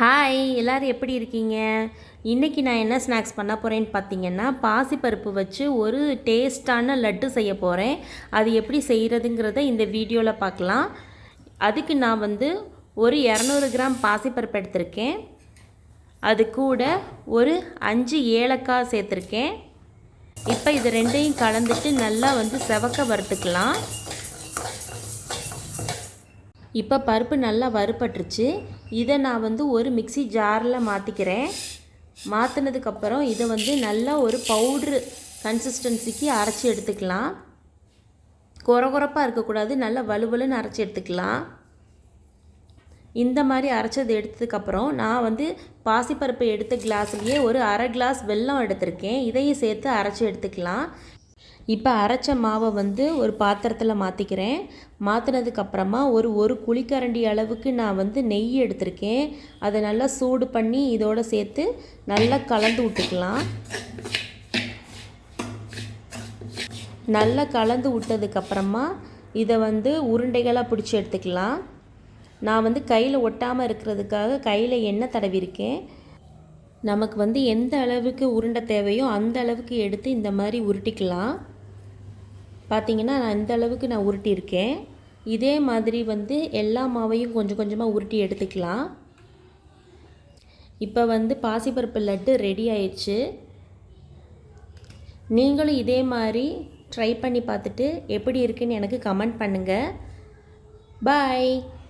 Hi எல்லோரும் எப்படி இருக்கீங்க? இன்றைக்கி நான் என்ன ஸ்நாக்ஸ் பண்ண போகிறேன்னு பார்த்தீங்கன்னா பாசிப்பருப்பு வச்சு ஒரு டேஸ்டான லட்டு செய்ய போகிறேன் அது எப்படி செய்கிறதுங்கிறத இந்த வீடியோவில் பார்க்கலாம் அதுக்கு நான் வந்து ஒரு இரநூறு கிராம் பாசிப்பருப்பு எடுத்திருக்கேன். அது கூட ஒரு அஞ்சு ஏலக்காய் சேர்த்துருக்கேன். இப்போ இது ரெண்டையும் கலந்துட்டு நல்லா வந்து செவக்க வறுத்துக்கலாம். இப்போ பருப்பு நல்லா வறுபட்டுருச்சு. இதை நான் வந்து ஒரு மிக்சி ஜாரில் மாற்றிக்கிறேன் மாற்றினதுக்கப்புறம் இதை வந்து நல்லா ஒரு பவுட்ரு கன்சிஸ்டன்சிக்கு அரைச்சி எடுத்துக்கலாம். குறகுறப்பாக இருக்கக்கூடாது நல்லா வலுவலுன்னு அரைச்சி எடுத்துக்கலாம். இந்த மாதிரி அரைச்சது எடுத்ததுக்கப்புறம் நான் வந்து பாசிப்பருப்பை எடுத்த கிளாஸ்லேயே ஒரு அரை கிளாஸ் வெல்லம் எடுத்திருக்கேன். இதையும் சேர்த்து அரைச்சி எடுத்துக்கலாம். இப்போ அரைச்ச மாவை வந்து ஒரு பாத்திரத்தில் மாற்றிக்கிறேன் மாற்றினதுக்கப்புறமா ஒரு ஒரு குழிக்கரண்டி அளவுக்கு நான் வந்து நெய் எடுத்திருக்கேன். அதை நல்லா சூடு பண்ணி இதோடு சேர்த்து நல்லா கலந்து விட்டுக்கலாம். நல்லா கலந்து விட்டதுக்கப்புறமா இதை வந்து உருண்டைகளாக பிடிச்சி எடுத்துக்கலாம். நான் வந்து கையில் ஒட்டாமல் இருக்கிறதுக்காக கையில் எண்ணெய் தடவிருக்கேன் நமக்கு வந்து எந்த அளவுக்கு உருண்டை தேவையோ அந்த அளவுக்கு எடுத்து இந்த மாதிரி உருட்டிக்கலாம். பார்த்திங்கன்னா நான் இந்த அளவுக்கு நான் உருட்டியிருக்கேன் இதே மாதிரி வந்து எல்லா மாவையும் கொஞ்சம் கொஞ்சமாக உருட்டி எடுத்துக்கலாம். இப்போ வந்து பாசிப்பருப்பு லட்டு ரெடி ஆயிடுச்சு. நீங்களும் இதே மாதிரி ட்ரை பண்ணி பார்த்துட்டு எப்படி இருக்குன்னு எனக்கு கமெண்ட் பண்ணுங்கள் பாய்